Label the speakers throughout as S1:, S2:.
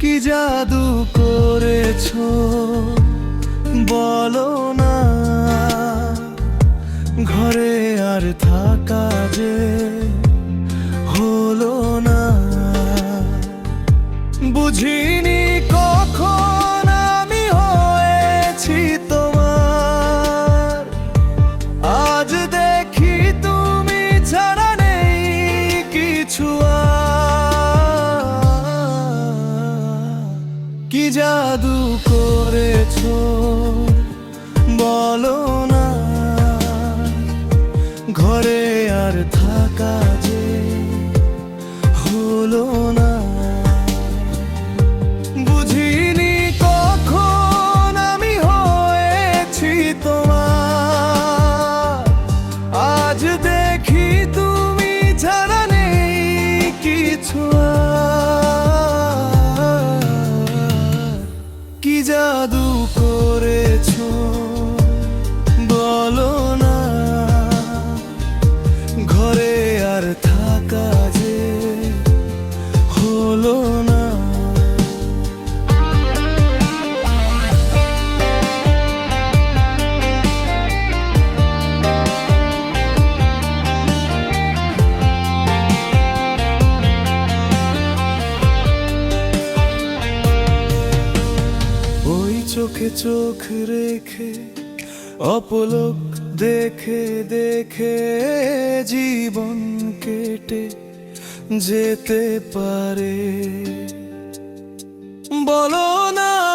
S1: কি জাদু করেছ? বলো না। ঘরে আর থাকা যে হলো না। বুঝিনি আর থাকা যে হলো না। বুঝিনি কখন আমি হয়েছি তোমার। আজ দেখি তুমি নেই কি জাদু কর হলো না। ওই চোখে চোখ রেখে অপলক দেখে দেখে জীবন কেটে যেতে পারে। বলো না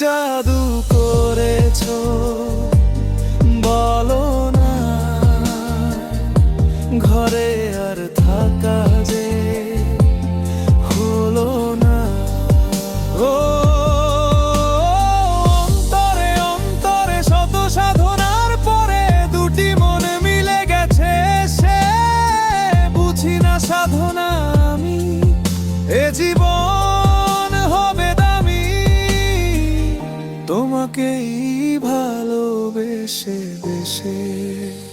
S1: জাদু ভালোবেসে দেশে।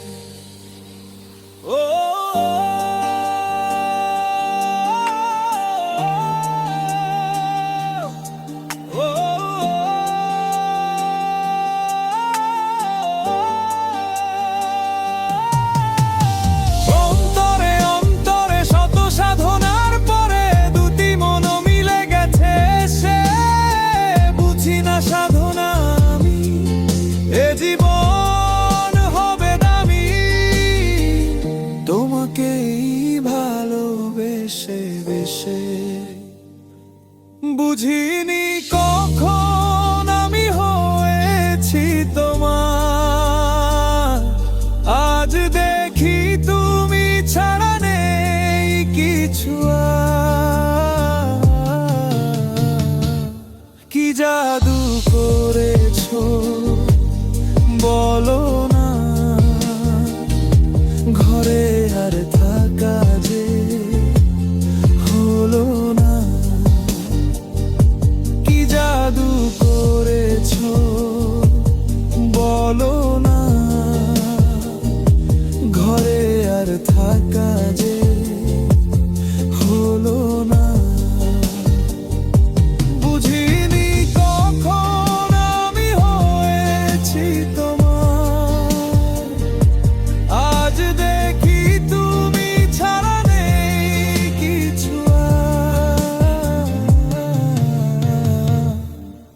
S1: জাদু আছি তোমার। তুমি ছাড়া নেই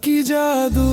S1: কি জাদু